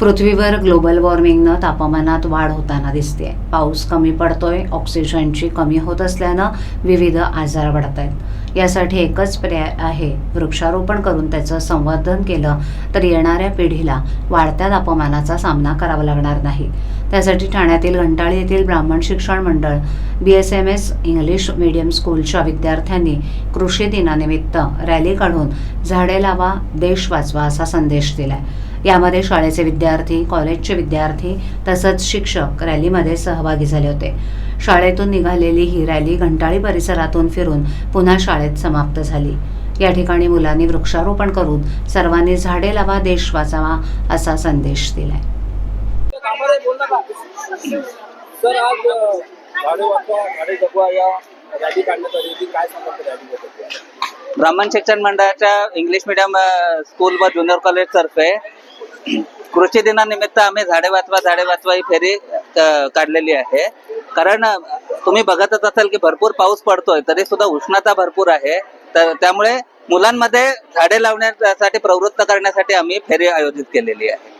पृथ्वीवर ग्लोबल वॉर्मिंगनं तापमानात वाढ होताना दिसते पाऊस कमी पडतोय ऑक्सिजनची कमी होत असल्यानं विविध आजार वाढत आहेत यासाठी एकच पर्याय आहे वृक्षारोपण करून त्याचं संवर्धन केलं तर येणाऱ्या पिढीला वाढत्या तापमानाचा सामना करावा लागणार नाही. त्यासाठी ठाण्यातील घंटाळी येथील Brahman Shikshan Mandal B S M S English medium स्कूलच्या विद्यार्थ्यांनी कृषी दिनानिमित्त रॅली काढून झाडे लावा देश वाचवा असा संदेश दिलाय. यामध्ये शाळेचे विद्यार्थी कॉलेजचे विद्यार्थी तसंच शिक्षक रॅलीमध्ये सहभागी झाले होते. शाळेतून निघालेली ही रॅली घंटाळी परिसरातून फिरून पुन्हा शाळेत समाप्त झाली. या ठिकाणी मुलांनी वृक्षारोपण करून सर्वांनी झाडे लावा देश वाचावा असा संदेश दिलाय. कामाला बोल नका सर आज अ, झाडे वाचवा झाडे जगवा या रॅली काढण्यात आली होती काय सांगतात रॅली बद्दल ब्राह्मण शिक्षण मंडळाच्या इंग्लिश मिडियम स्कूल व ज्युनियर कॉलेज तर्फे कृषी दिनानिमित्त आम्ही झाडे वाचवा झाडे वाचवा ही फेरी काढलेली आहे. कारण तुम्ही बघतच असाल की भरपूर पाऊस पडतोय तरी सुद्धा उष्णता भरपूर आहे. तर त्यामुळे मुलांमध्ये झाडे लावण्यासाठी प्रवृत्त करण्यासाठी आम्ही फेरी आयोजित केलेली आहे.